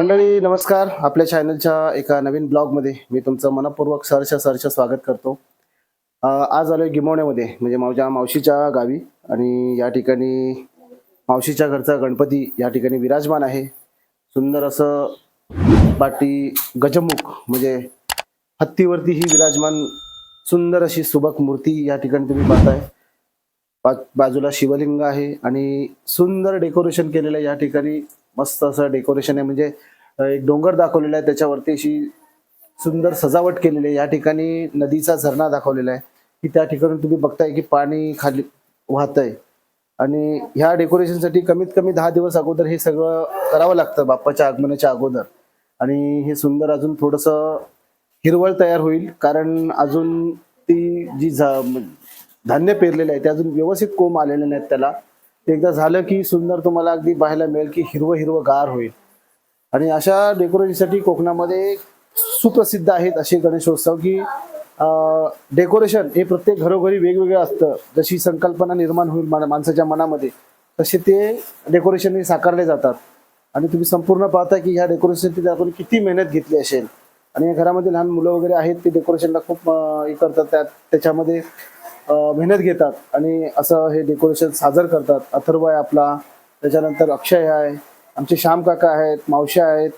मंडळी नमस्कार. आपल्या चॅनलच्या एका नवीन ब्लॉगमध्ये मी तुमचं मनपूर्वक सहर्ष सहर्ष स्वागत करतो. आज आज आलोय गिमवण्यामध्ये म्हणजे माझ्या मावशीच्या गावी. आणि या ठिकाणी मावशीच्या घरचा गणपती या ठिकाणी विराजमान आहे. सुंदर असं बाटी गजमुख म्हणजे हत्तीवरती ही विराजमान सुंदर अशी सुबक मूर्ती या ठिकाणी तुम्ही पाहताय. बा बाजूला शिवलिंग आहे आणि सुंदर डेकोरेशन केलेलं या ठिकाणी. मस्त असं डेकोरेशन आहे. म्हणजे एक डोंगर दाखवलेला आहे. त्याच्यावरती अशी सुंदर सजावट केलेली आहे. या ठिकाणी नदीचा झरणा दाखवलेला आहे. की त्या ठिकाणी तुम्ही बघताय की पाणी खाली वाहतंय. आणि ह्या डेकोरेशनसाठी कमीत कमी दहा दिवस अगोदर हे सगळं करावं लागतं बाप्पाच्या आगमनाच्या अगोदर. आणि हे सुंदर अजून थोडंसं हिरवळ तयार होईल. कारण अजून ती जी झा- धान्य पेरलेलं आहे ते अजून व्यवस्थित कोंब आलेले नाहीत त्याला. एकदा झालं की सुंदर तुम्हाला अगदी पाहायला मिळेल की हिरवं हिरवं गार होईल. आणि अशा डेकोरेशनसाठी कोकणामध्ये सुप्रसिद्ध आहेत असे गणेशोत्सव की डेकोरेशन हे प्रत्येक घरोघरी वेगवेगळं असतं. जशी संकल्पना निर्माण होईल मा- माणसाच्या मनामध्ये तसे ते डेकोरेशन हे साकारले जातात. आणि तुम्ही संपूर्ण पाहता की ह्या डेकोरेशनसाठी आपण किती मेहनत घेतली असेल. आणि या घरामध्ये लहान मुलं वगैरे आहेत ते डेकोरेशनला खूप हे करतात. त्यात त्याच्यामध्ये मेहनत घेतात आणि असं हे डेकोरेशन सादर करतात. अथर्व आहे आपला त्याच्यानंतर अक्षय आहे आमचे श्याम काका आहेत मावश्या आहेत.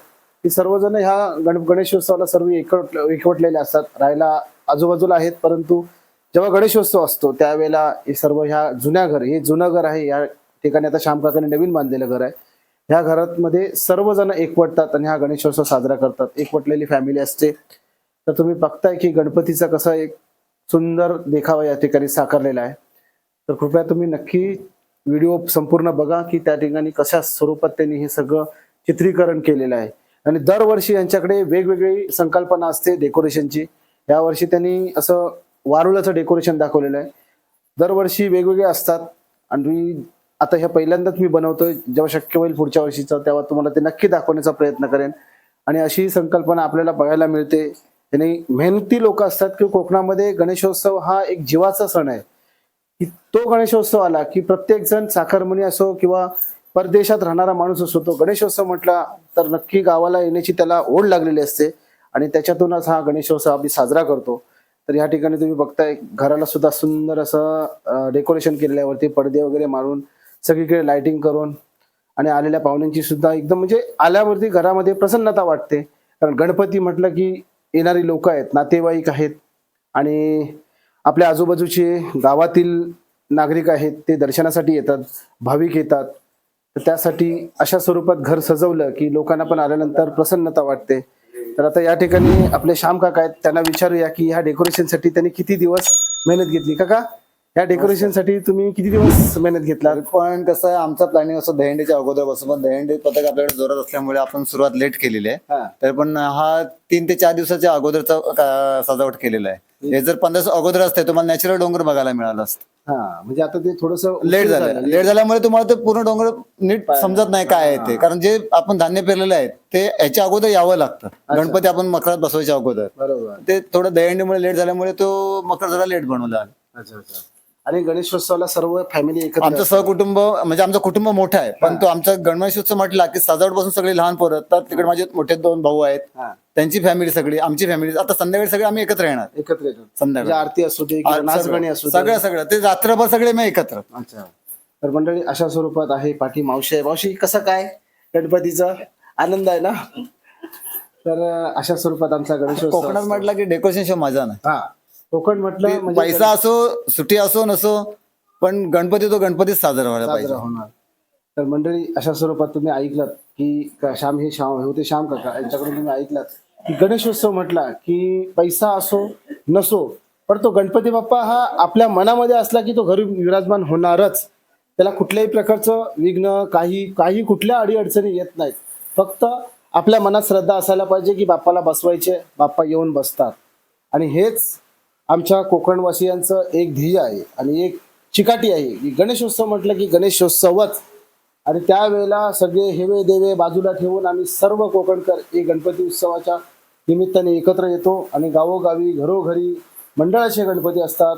ही सर्वजण ह्या गण गणेशोत्सवाला सर्व एकवट एकवटलेले असतात. राहायला आजूबाजूला आहेत परंतु जेव्हा गणेशोत्सव असतो त्यावेळेला हे सर्व ह्या जुन्या घर हे जुनं घर आहे या ठिकाणी आता श्याम काकाने नवीन बांधलेलं घर आहे. ह्या घरामध्ये सर्वजण एकवटतात आणि हा गणेशोत्सव साजरा करतात. एकवटलेली फॅमिली असते. तर तुम्ही बघताय की गणपतीचा कसा एक सुंदर देखावा या ठिकाणी साकारलेला आहे. तर कृपया तुम्ही नक्की व्हिडिओ संपूर्ण बघा की त्या ठिकाणी कशा स्वरूपात त्यांनी हे सगळं चित्रीकरण केलेलं आहे. आणि दरवर्षी यांच्याकडे वेगवेगळी संकल्पना असते डेकोरेशनची. यावर्षी त्यांनी असं वारुळाचं डेकोरेशन दाखवलेलं आहे. दरवर्षी वेगवेगळे असतात. आणि आता ह्या पहिल्यांदाच मी बनवतोय. जेव्हा शक्य होईल पुढच्या वर्षीचं तेव्हा तुम्हाला ते नक्की दाखवण्याचा प्रयत्न करेन. आणि अशी संकल्पना आपल्याला बघायला मिळते. आणि मेहनती लोक असतात की कोकणामध्ये गणेशोत्सव हा एक जीवाचा सण आहे. की तो गणेशोत्सव आला की प्रत्येक जण साखरमणी असो किंवा परदेशात राहणारा माणूस असो तो गणेशोत्सव म्हटला तर नक्की गावाला येण्याची त्याला ओढ लागलेली असते आणि त्याच्यातूनच हा गणेशोत्सव आम्ही साजरा करतो. तर या ठिकाणी तुम्ही बघताय घराला सुद्धा सुंदर असं डेकोरेशन केलेल्यावरती पडदे वगैरे मारून सगळीकडे लाइटिंग करून आणि आलेल्या पाहुण्यांची सुद्धा एकदम म्हणजे आल्यावरती घरामध्ये प्रसन्नता वाटते. कारण गणपती म्हटलं की येणारी लोक आहेत नातेवाईक आहेत आणि आपल्या आजूबाजूचे गावातील नागरिक आहेत ते दर्शनासाठी येतात भाविक येतात. तर त्यासाठी अशा स्वरूपात घर सजवलं की लोकांना पण आल्यानंतर प्रसन्नता वाटते. तर आता या ठिकाणी आपले श्याम काका आहेत त्यांना विचारूया की ह्या डेकोरेशनसाठी त्यांनी किती दिवस मेहनत घेतली? काका? ह्या डेकोरेशनसाठी तुम्ही किती दिवस मेहनत घेतला? पण कसं आहे आमचं प्लॅनिंग असं दहीहंडीच्या अगोदर बसून पण दहीहंडी पथक आपल्याकडे जोरात असल्यामुळे आपण सुरुवात लेट केलेली आहे. तर पण हा तीन ते चार दिवसाच्या अगोदरचा सजावट केलेला आहे. हे जर पंधरा अगोदर असते तुम्हाला नॅचरल डोंगर बघायला मिळालं असतं. म्हणजे आता ते थोडस लेट झालं लेट झाल्यामुळे तुम्हाला ते पूर्ण डोंगर नीट समजत नाही काय आहे ते. कारण जे आपण धान्य पेरलेलं आहे ते ह्याच्या अगोदर यावं लागतं. गणपती आपण मकरात बसवायच्या अगोदर. बरोबर. ते थोडं दहीहंडीमुळे लेट झाल्यामुळे तो मकर जरा लेट बनवला अच्छा अच्छा. आणि गणेशोत्सवाला सर्व फॅमिली एकत्र आमचं सहकुटुंब म्हणजे आमचं कुटुंब मोठं आहे पण तो आमचा गणेशोत्सव म्हटला की सजावटपासून सगळे लहान पोरं तर तिकडे माझे मोठे दोन भाऊ आहेत. हा, त्यांची फॅमिली सगळी आमची फॅमिली आता संध्याकाळी सगळे आम्ही एकत्र येणार. एकत्र येतो. म्हणजे संध्याकाळी आरती असू दे किंवा नाचगाणी असू दे. सगळं सगळं. ते रात्रभर सगळे मी एकत्र. अच्छा. तर मंडळी अशा स्वरूपात आहे पाठी मावशी आहे. मावशी कसं काय? गणपतीचा आनंद आहे ना? तर अशा स्वरूपात आमचा गणेशोत्सव कोकणात. म्हटलं की डेकोरेशन शो मजा नाही. कोकण म्हटलं म्हणजे पैसा असो सुट्टी असो नसो पण गणपती तो गणपतीच साजरा व्हायला पाहिजे. होणार. तर मंडळी अशा स्वरूपात तुम्ही ऐकलात की का- श्याम हे श्याम हे होते श्याम काका यांच्याकडून तुम्ही ऐकलात की गणेशोत्सव म्हटला की पैसा असो नसो पण तो गणपती बाप्पा हा आपल्या मनामध्ये असला की तो घरी विराजमान होणारच. त्याला कुठल्याही प्रकारचं विघ्न काही काही कुठल्या अडीअडचणी येत नाहीत. फक्त आपल्या मनात श्रद्धा असायला पाहिजे की बाप्पाला बसवायचे बाप्पा येऊन बसतात. आणि हेच आमच्या कोकणवासियांचं एक ध्येय आहे आणि एक चिकाटी आहे की गणेशोत्सव म्हटलं की गणेशोत्सवच. आणि त्यावेळेला सगळे हेवे देवे बाजूला ठेवून आम्ही सर्व कोकणकर एक गणपती उत्सवाच्या निमित्ताने एकत्र येतो आणि गावोगावी घरोघरी मंडळाचे गणपती असतात.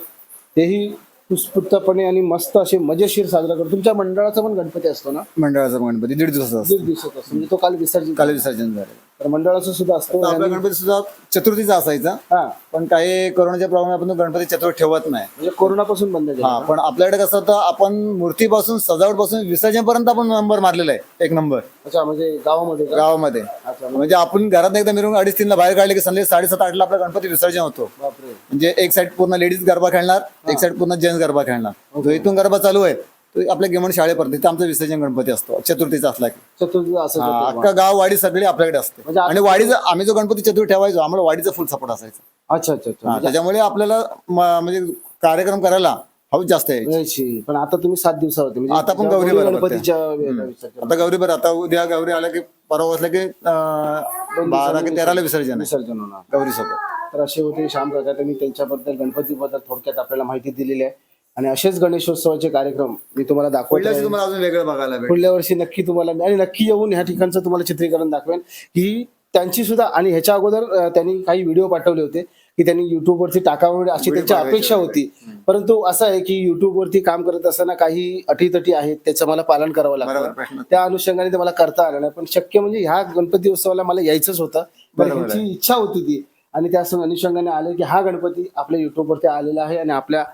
तेही उत्स्फूर्तपणे आणि मस्त असे मजेशीर साजरा करतो तुमच्या मंडळाचा पण गणपती असतो ना? मंडळाचा गणपती. दीड दिवसाचा दीड दिवसाचा असतो. म्हणजे तो काल विसर्जन काल विसर्जन झालं. तर मंडळाचा सुद्धा असतो तर आपला आणि- गणपती सुद्धा चतुर्थीचा असायचा. हा. पण काही कोरोनाच्या प्रॉब्लेम आपण तो गणपती चतुर्थ ठेवत नाही. म्हणजे कोरोनापासून बंद हा पण आपल्याकडे कसं होतं आपण मूर्तीपासून सजावटपासून विसर्जन पर्यंत आपण नंबर मारलेला आहे एक नंबर. अच्छा म्हणजे गावामध्ये का? गावामध्ये. अच्छा म्हणजे आपण घरात एकदा मिरवून अडीच तीनला बाहेर काढले की संध्याकाळी साडेसात आठला आपला गणपती विसर्जन होतो. बापरे. म्हणजे एक साइड पूर्ण लेडीज गरबा खेळणार एक साइड पूर्ण जेंट्स गरबा खेळणार. जो इथून गरबा चालू आहे तो आपल्या गेमण शाळेपर्यंत तिथं आमचं विसर्जन गणपती असतो चतुर्थीचा असला की. चतुर्थी असं हा. अख्खा गाव वाडी सगळी आपल्याकडे असते. म्हणजे आणि वाडीचा आम्ही जो गणपती चतुर्थी ठेवायचो आम्हाला वाडीचा फुल सपोर्ट असायचा. अच्छा अच्छा अच्छा. हा, त्याच्यामुळे आपल्याला म- म्हणजे कार्यक्रम करायला हौस जास्त आहे यायची. पण आता तुम्ही सात दिवसावरती म्हणजे आता पण गौरी बरोबर गणपतीच्या वेळेला आता गौरी बरं आता उद्या गौरी आल्या की परवा असल्या की अं, बारा की तेराला विसर्जन. आहे. विसर्जन होणार. गौरी सोबत तर असे होते श्याम काका त्यांनी त्यांच्याबद्दल गणपतीबद्दल थोडक्यात आपल्याला माहिती दिलेली आहे. आणि असेच गणेशोत्सवाचे कार्यक्रम मी तुम्हाला दाखवत पुढल्या. वर्षी तुम्हाला अजून वेगळं बघायला भेटेल. पुढल्या वर्षी नक्की तुम्हाला आणि नक्की येऊन ह्या ठिकाणचं तुम्हाला चित्रीकरण दाखवेन. ही त्यांची सुद्धा आणि ह्याच्या अगोदर अं, त्यांनी काही व्हिडिओ पाठवले होते की त्यांनी युट्यूबवरती टाकावे अशी Video त्यांची पाठवायचे अपेक्षा होती. परंतु असं आहे की युट्यूबवरती काम करत असताना काही अटीतटी आहेत त्याचं मला पालन करावं बरोबर लागतं प्रश्न त्या अनुषंगाने ते मला करता आलं नाही. पण शक्य म्हणजे ह्या गणपती उत्सवाला मला यायचंच होतं. पण बरोबर ह्याची इच्छा होती ती. आणि त्या अनुषंगाने आले की हा गणपती आपल्या युट्यूबवरती आलेला आहे आणि आपल्या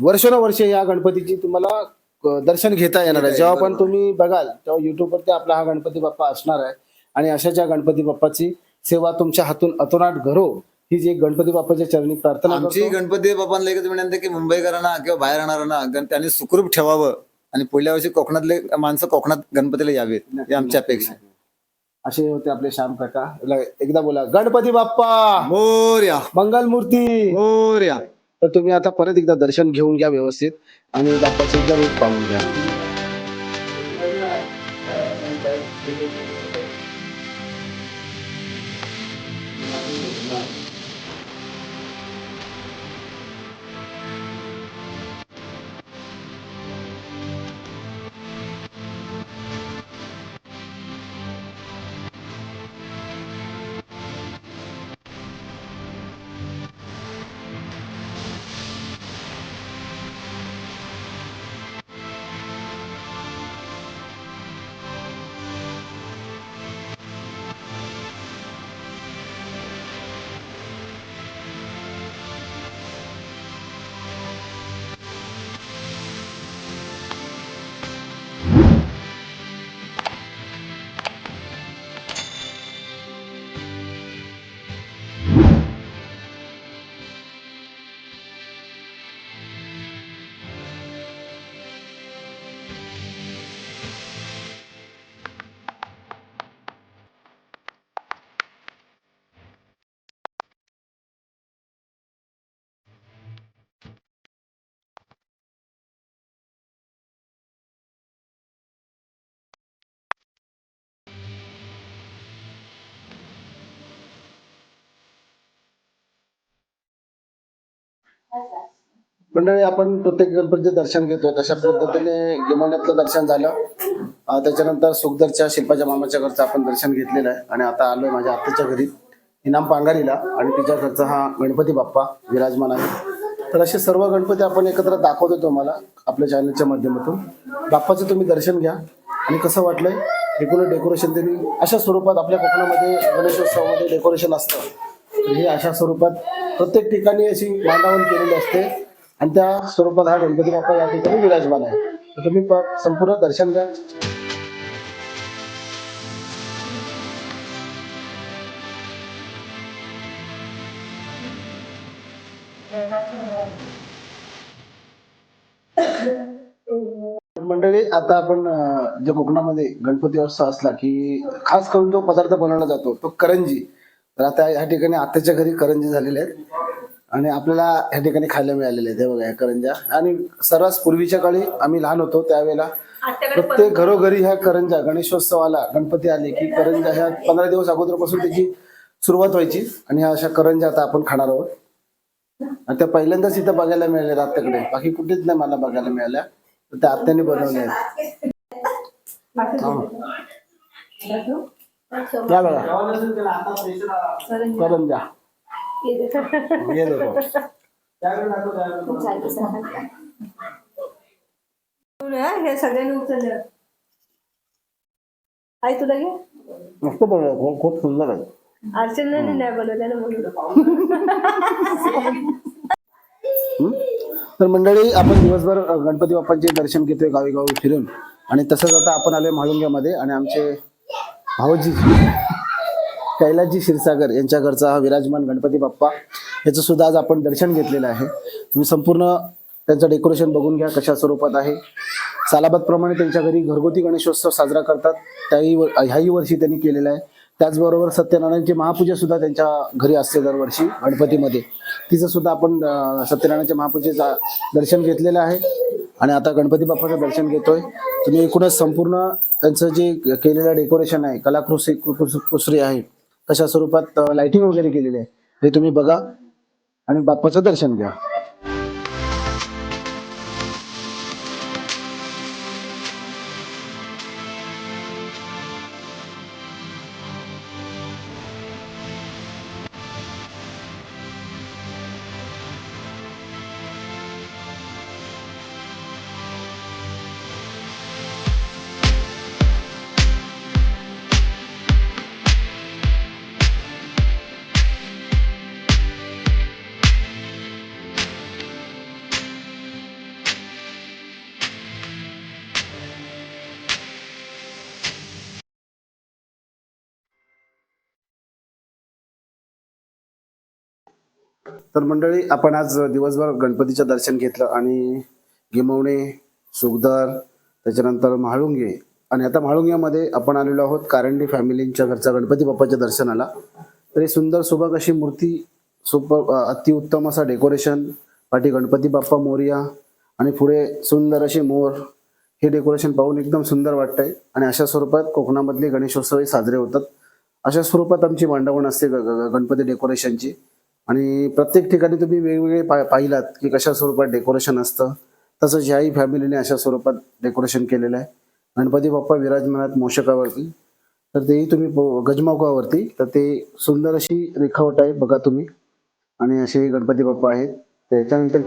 वर्षानुवर्षे या गणपतीची तुम्हाला दर्शन घेता येणार आहे. जेव्हा पण तुम्ही बघाल तेव्हा युट्यूबवरती आपला हा गणपती बाप्पा असणार आहे. आणि अशाच्या गणपती बाप्पाची सेवा तुमच्या हातून अतोनाट घरो ही जी गणपती बाप्पाच्या चरणी प्रार्थना आमची गणपती बाबांना एकच विनंती की मुंबईकरांना किंवा बाहेर राहणाऱ्यांना गण- त्यांनी सुखरूप ठेवावं. आणि पुढल्या वर्षी कोकणातले माणसं कोकणात गणपतीला यावेत ही आमची अपेक्षा. असे होते आपले श्याम काका. एकदा बोला गणपती बाप्पा! मोरया. मंगलमूर्ती! मोरया. तर तुम्ही आता परत एकदा दर्शन घेऊन घ्या व्यवस्थित आणि बाप्पाचं एकदा रूप पाहून घ्या. मंडळी आपण प्रत्येक गणपतीचे दर्शन घेतो तशा पद्धतीने गिमाण्यातलं दर्शन झालं. त्याच्यानंतर सुखदरच्या शिल्पाच्या मामाच्या घरचं आपण दर्शन घेतलेलं आहे. आणि आता आलोय माझ्या आत्याच्या घरी. इनाम पांगारीला आणि तिच्या घरचा हा गणपती बाप्पा विराजमान आहे. तर असे सर्व गणपती आपण एकत्र दाखवतो तुम्हाला आपल्या चॅनलच्या माध्यमातून. बाप्पाचं तुम्ही दर्शन घ्या. आणि कसं वाटलंय? एकूण डेकोरेशन त्यांनी अशा स्वरूपात आपल्या कोकणामध्ये गणेशोत्सवामध्ये डेकोरेशन असतं. हे अशा स्वरूपात प्रत्येक ठिकाणी अशी मांडावण केलेली असते. आणि त्या स्वरूपात हा गणपती बाप्पा या ठिकाणी विराजमान आहे. तर तुम्ही प- संपूर्ण दर्शन घ्या. मंडळी आता आपण जे कोकणामध्ये गणपती उत्सव असला की खास करून जो पदार्थ बनवला जातो तो करंजी. तर आता या ठिकाणी आत्याच्या घरी करंजी झालेल्या आहेत. आणि आपल्याला ह्या ठिकाणी खायला मिळालेले आहेत. हे बघा या करंजा आणि सर्रास पूर्वीच्या काळी आम्ही लहान होतो त्यावेळेला प्रत्येक घरोघरी ह्या करंजा गणेशोत्सवाला गणपती आले की करंजा ह्या पंधरा दिवस अगोदरपासून त्याची सुरुवात व्हायची. आणि ह्या अशा करंजा आता आपण खाणार आहोत. आणि त्या पहिल्यांदाच इथं बघायला मिळाल्या आत्याकडे. बाकी कुठेच नाही मला बघायला मिळाल्या. तर त्या आत्याने बनवल्या आहेत. या बघा. करंजा ये देखो हे सगळ्यांनी उचललं. आई तुला घे. मस्त बनवलं खूप सुंदर आहे. अर्चना नाही बनवलं ना म्हणून. हं? तर मंडळी आपण दिवसभर अ, गणपती बाप्पांचे दर्शन घेतोय गावी गावी फिरून. आणि तसंच आता आपण आलोय म्हाळुंग्यामध्ये आणि आमचे भाऊजी. कैलासजी क्षीरसागर यांच्या घरचा हा विराजमान गणपती बाप्पा. याचं सुद्धा आज आपण दर्शन घेतलेलं आहे. तुम्ही संपूर्ण त्यांचं डेकोरेशन बघून घ्या कशा स्वरूपात आहे. सालाबादप्रमाणे त्यांच्या घरी घरगुती गणेशोत्सव साजरा करतात. त्याही व- ह्याही वर्षी त्यांनी केलेला आहे. त्याचबरोबर सत्यनारायणची महापूजा सुद्धा त्यांच्या घरी असते दरवर्षी गणपतीमध्ये. तिचं सुद्धा आपण अं, सत्यनारायणच्या महापूजेचं दर्शन घेतलेलं आहे. आणि आता गणपती बाप्पाचं दर्शन घेतोय. तुम्ही एकूणच संपूर्ण त्यांचं जे केलेलं डेकोरेशन आहे कलाकृती कुसरी आहे तशा स्वरूपात लाइटिंग वगैरे केलेली आहे. हे तुम्ही बघा आणि बाप्पाचं दर्शन घ्या. तर मंडळी आपण आज दिवसभर गणपतीचं दर्शन घेतलं आणि गिमवणे सुगदर त्याच्यानंतर म्हाळुंगे आणि आता म्हाळुंग्यामध्ये आपण आलेलो आहोत कारंडी फॅमिलींच्या घरचा गणपती बाप्पाच्या दर्शनाला. तर ही सुंदर सुबक अशी मूर्ती सुपर अतिउत्तम असा डेकोरेशन पाठी गणपती बाप्पा मोर्या आणि पुढे सुंदर असे मोर हे डेकोरेशन पाहून एकदम सुंदर वाटतंय. आणि अशा स्वरूपात कोकणामधले गणेशोत्सवही साजरे होतात. अशा स्वरूपात आमची मांडवण असते ग- गणपती डेकोरेशनची. आणि प्रत्येक ठिकाणी तुम्ही वेगवेगळे पा पाहिलात की कशा स्वरूपात डेकोरेशन असतं. तसंच ह्याही फॅमिलीने अशा स्वरूपात डेकोरेशन केलेलं आहे. गणपती बाप्पा विराजमानात मोषकावरती तर तेही तुम्ही गजमावकावरती तर ते सुंदर अशी रेखावट आहे बघा तुम्ही. आणि असे गणपती बाप्पा आहेत. त्याच्यानंतर